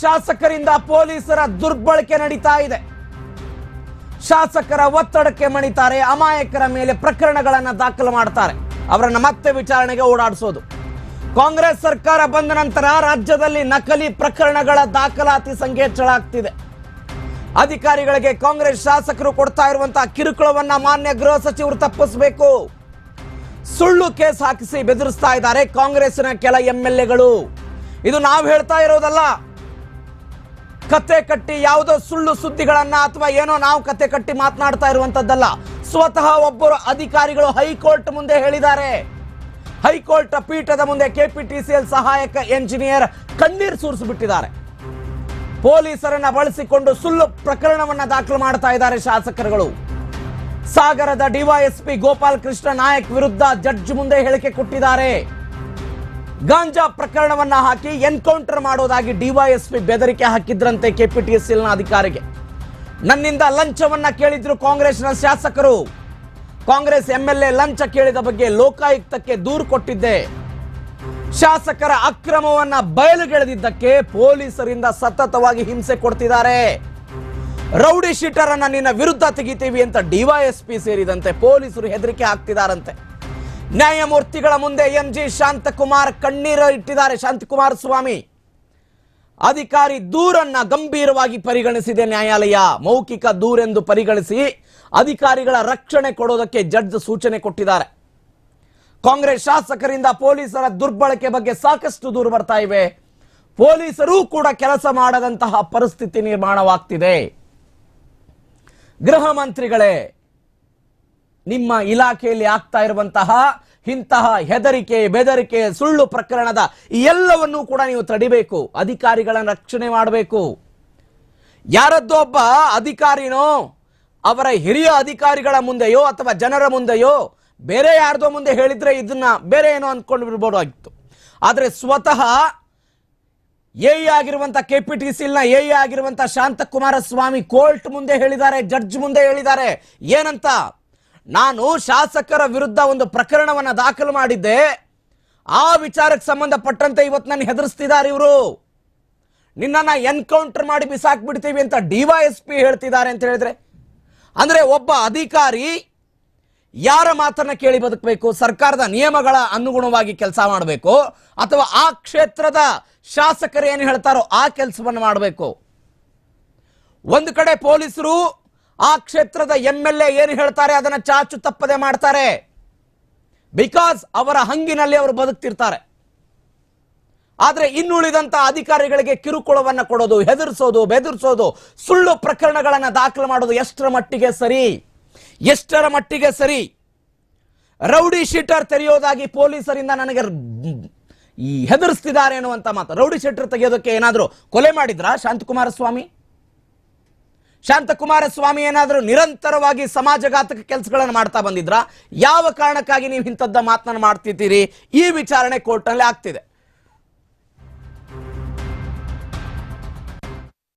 ಶಾಸಕರಿಂದ ಪೊಲೀಸರ ದುರ್ಬಳಕೆ ನಡೀತಾ ಇದೆ. ಶಾಸಕರ ಒತ್ತಡಕ್ಕೆ ಮಣಿತಾರೆ, ಅಮಾಯಕರ ಮೇಲೆ ಪ್ರಕರಣಗಳನ್ನು ದಾಖಲು ಮಾಡ್ತಾರೆ. ಅವರನ್ನು ಮತ್ತೆ ವಿಚಾರಣೆಗೆ ಓಡಾಡಿಸೋದು. ಕಾಂಗ್ರೆಸ್ ಸರ್ಕಾರ ಬಂದ ನಂತರ ರಾಜ್ಯದಲ್ಲಿ ನಕಲಿ ಪ್ರಕರಣಗಳ ದಾಖಲಾತಿ ಸಂಖ್ಯೆ ಹೆಚ್ಚಳಾಗ್ತಿದೆ ಅಧಿಕಾರಿಗಳಿಗೆ ಕಾಂಗ್ರೆಸ್ ಶಾಸಕರು ಕೊಡ್ತಾ ಇರುವಂತಹ ಕಿರುಕುಳವನ್ನ ಮಾನ್ಯ ಗೃಹ ಸಚಿವರು ತಪ್ಪಿಸಬೇಕು. ಸುಳ್ಳು ಕೇಸ್ ಹಾಕಿಸಿ ಬೆದರಿಸ್ತಾ ಇದ್ದಾರೆ ಕಾಂಗ್ರೆಸ್ನ ಕೆಲ ಎಂ ಇದು ನಾವು ಹೇಳ್ತಾ ಇರೋದಲ್ಲ ಕತೆ ಕಟ್ಟಿ ಯಾವುದೋ ಸುಳ್ಳು ಸುದ್ದಿಗಳನ್ನ ಅಥವಾ ಏನೋ ನಾವು ಕತೆ ಕಟ್ಟಿ ಮಾತನಾಡ್ತಾ ಇರುವಂತದ್ದಲ್ಲ. ಸ್ವತಃ ಒಬ್ಬರು ಅಧಿಕಾರಿಗಳು ಹೈಕೋರ್ಟ್ ಮುಂದೆ ಹೇಳಿದ್ದಾರೆ. ಹೈಕೋರ್ಟ್ ಪೀಠದ ಮುಂದೆ ಕೆಪಿಟಿಸಿಎಲ್ ಸಹಾಯಕ ಎಂಜಿನಿಯರ್ ಕಣ್ಣೀರ್ ಸುರಿಸಿಬಿಟ್ಟಿದ್ದಾರೆ. ಪೊಲೀಸರನ್ನ ಬಳಸಿಕೊಂಡು ಸುಳ್ಳು ಪ್ರಕರಣವನ್ನ ದಾಖಲು ಮಾಡ್ತಾ ಇದ್ದಾರೆ ಶಾಸಕರುಗಳು. ಸಾಗರದ ಡಿವೈಎಸ್ಪಿ ಗೋಪಾಲ್ ಕೃಷ್ಣ ನಾಯಕ್ ವಿರುದ್ಧ ಜಡ್ಜ್ ಮುಂದೆ ಹೇಳಿಕೆ ಕೊಟ್ಟಿದ್ದಾರೆ. ಗಾಂಜಾ ಪ್ರಕರಣವನ್ನ ಹಾಕಿ ಎನ್ಕೌಂಟರ್ ಮಾಡೋದಾಗಿ ಡಿವೈಎಸ್ಪಿ ಬೆದರಿಕೆ ಹಾಕಿದ್ರಂತೆ ಕೆಪಿಟಿಎಸ್ಎಲ್ನ ಅಧಿಕಾರಿಗೆ. ನನ್ನಿಂದ ಲಂಚವನ್ನ ಕೇಳಿದ್ರು ಕಾಂಗ್ರೆಸ್ನ ಶಾಸಕರು. ಕಾಂಗ್ರೆಸ್ ಎಂಎಲ್ಎ ಲಂಚ ಕೇಳಿದ ಬಗ್ಗೆ ಲೋಕಾಯುಕ್ತಕ್ಕೆ ದೂರು ಕೊಟ್ಟಿದ್ದೆ. ಶಾಸಕರ ಅಕ್ರಮವನ್ನ ಬಯಲುಗೆಳೆದಿದ್ದಕ್ಕೆ ಪೊಲೀಸರಿಂದ ಸತತವಾಗಿ ಹಿಂಸೆ ಕೊಡ್ತಿದ್ದಾರೆ. ರೌಡಿ ಶೀಟರ್ ಅನ್ನ ನಿನ್ನ ವಿರುದ್ಧ ತೆಗಿತೀವಿ ಅಂತ ಡಿವೈಎಸ್ಪಿ ಸೇರಿದಂತೆ ಪೊಲೀಸರು ಹೆದರಿಕೆ ಹಾಕ್ತಿದಾರಂತೆ. ನ್ಯಾಯಮೂರ್ತಿಗಳ ಮುಂದೆ ಎಂ ಜಿ ಶಾಂತಕುಮಾರ್ ಕಣ್ಣೀರು ಇಟ್ಟಿದ್ದಾರೆ. ಶಾಂತಕುಮಾರ ಸ್ವಾಮಿ, ಅಧಿಕಾರಿ ದೂರನ್ನ ಗಂಭೀರವಾಗಿ ಪರಿಗಣಿಸಿದೆ ನ್ಯಾಯಾಲಯ. ಮೌಖಿಕ ದೂರೆಂದು ಪರಿಗಣಿಸಿ ಅಧಿಕಾರಿಗಳ ರಕ್ಷಣೆ ಕೊಡೋದಕ್ಕೆ ಜಡ್ಜ್ ಸೂಚನೆ ಕೊಟ್ಟಿದ್ದಾರೆ. ಕಾಂಗ್ರೆಸ್ ಶಾಸಕರಿಂದ ಪೊಲೀಸರ ದುರ್ಬಳಕೆ ಬಗ್ಗೆ ಸಾಕಷ್ಟು ದೂರು ಬರ್ತಾ ಇವೆ. ಪೊಲೀಸರೂ ಕೂಡ ಕೆಲಸ ಮಾಡದಂತಹ ಪರಿಸ್ಥಿತಿ ನಿರ್ಮಾಣವಾಗ್ತಿದೆ. ಗೃಹ ಮಂತ್ರಿಗಳೇ ನಿಮ್ಮ ಇಲಾಖೆಯಲ್ಲಿ ಆಗ್ತಾ ಇರುವಂತಹ ಇಂತಹ ಹೆದರಿಕೆ, ಬೆದರಿಕೆ, ಸುಳ್ಳು ಪ್ರಕರಣದ ಎಲ್ಲವನ್ನೂ ಕೂಡ ನೀವು ತಡಿಬೇಕು. ಅಧಿಕಾರಿಗಳನ್ನು ರಕ್ಷಣೆ ಮಾಡಬೇಕು. ಯಾರದ್ದೋ ಒಬ್ಬ ಅಧಿಕಾರಿನೋ, ಅವರ ಹಿರಿಯ ಅಧಿಕಾರಿಗಳ ಮುಂದೆಯೋ ಅಥವಾ ಜನರ ಮುಂದೆಯೋ, ಬೇರೆ ಯಾರದೋ ಮುಂದೆ ಹೇಳಿದ್ರೆ ಇದನ್ನ ಬೇರೆ ಏನೋ ಅಂದ್ಕೊಂಡು ಬಿಡ್ಬೋದಾಗಿತ್ತು ಆದರೆ ಸ್ವತಃ ಎ ಆಗಿರುವಂಥ ಕೆ ಪಿ ಟಿ ಸಿಲ್ನ ಎ ಆಗಿರುವಂತ ಶಾಂತಕುಮಾರ ಸ್ವಾಮಿ ಕೋರ್ಟ್ ಮುಂದೆ ಹೇಳಿದ್ದಾರೆ, ಜಡ್ಜ್ ಮುಂದೆ ಹೇಳಿದ್ದಾರೆ. ಏನಂತ? ನಾನು ಶಾಸಕರ ವಿರುದ್ಧ ಒಂದು ಪ್ರಕರಣವನ್ನು ದಾಖಲು ಮಾಡಿದ್ದೆ. ಆ ವಿಚಾರಕ್ಕೆ ಸಂಬಂಧಪಟ್ಟಂತೆ ಇವತ್ತು ನನ್ನ ಹೆದರಿಸ್ತಿದ್ದಾರೆ ಇವರು. ನಿನ್ನನ್ನು ಎನ್ಕೌಂಟರ್ ಮಾಡಿ ಬಿಸಾಕ್ಬಿಡ್ತೀವಿ ಅಂತ ಡಿವೈಎಸ್ಪಿ ಹೇಳ್ತಿದ್ದಾರೆ ಅಂತ ಹೇಳಿದ್ರೆ, ಅಂದ್ರೆ ಒಬ್ಬ ಅಧಿಕಾರಿ ಯಾರ ಮಾತನ್ನ ಕೇಳಿ ಬದುಕಬೇಕು? ಸರ್ಕಾರದ ನಿಯಮಗಳ ಅನುಗುಣವಾಗಿ ಕೆಲಸ ಮಾಡಬೇಕು ಅಥವಾ ಆ ಕ್ಷೇತ್ರದ ಶಾಸಕರು ಏನು ಹೇಳ್ತಾರೋ ಆ ಕೆಲಸವನ್ನು ಮಾಡಬೇಕು? ಒಂದು ಕಡೆ ಪೊಲೀಸರು ಆ ಕ್ಷೇತ್ರದ ಎಂ ಎಲ್ ಎ ಏನು ಹೇಳ್ತಾರೆ, ಅದನ್ನ ಚಾಚು ತಪ್ಪದೆ ಮಾಡ್ತಾರೆ. ಬಿಕಾಸ್ ಅವರ ಹಂಗಿನಲ್ಲಿ ಅವರು ಬದುಕ್ತಿರ್ತಾರೆ. ಆದರೆ ಇನ್ನುಳಿದಂತ ಅಧಿಕಾರಿಗಳಿಗೆ ಕಿರುಕುಳವನ್ನು ಕೊಡೋದು, ಹೆದರಿಸೋದು, ಬೆದರಿಸೋದು, ಸುಳ್ಳು ಪ್ರಕರಣಗಳನ್ನು ದಾಖಲು ಮಾಡೋದು ಎಷ್ಟರ ಮಟ್ಟಿಗೆ ಸರಿ? ಎಷ್ಟರ ಮಟ್ಟಿಗೆ ಸರಿ? ರೌಡಿ ಶೀಟರ್ ತೆರೆಯೋದಾಗಿ ಪೊಲೀಸರಿಂದ ನನಗೆ ಈ ಹೆದರಿಸ್ತಿದ್ದಾರೆ ಅನ್ನುವಂತ ಮಾತು. ರೌಡಿ ಶೀಟರ್ ತೆಗೆಯೋದಕ್ಕೆ ಏನಾದರೂ ಕೊಲೆ ಮಾಡಿದ್ರಾ ಶಾಂತಕುಮಾರ ಸ್ವಾಮಿ ಶಾಂತಕುಮಾರ ಸ್ವಾಮಿ ಏನಾದರೂ ನಿರಂತರವಾಗಿ ಸಮಾಜಘಾತಕ ಕೆಲಸಗಳನ್ನು ಮಾಡ್ತಾ ಬಂದಿದ್ರ? ಯಾವ ಕಾರಣಕ್ಕಾಗಿ ನೀವು ಇಂಥದ್ದ ಮಾತನ್ನು ಮಾಡ್ತಿದ್ದೀರಿ? ಈ ವಿಚಾರಣೆ ಕೋರ್ಟ್ನಲ್ಲಿ ಆಗ್ತಿದೆ.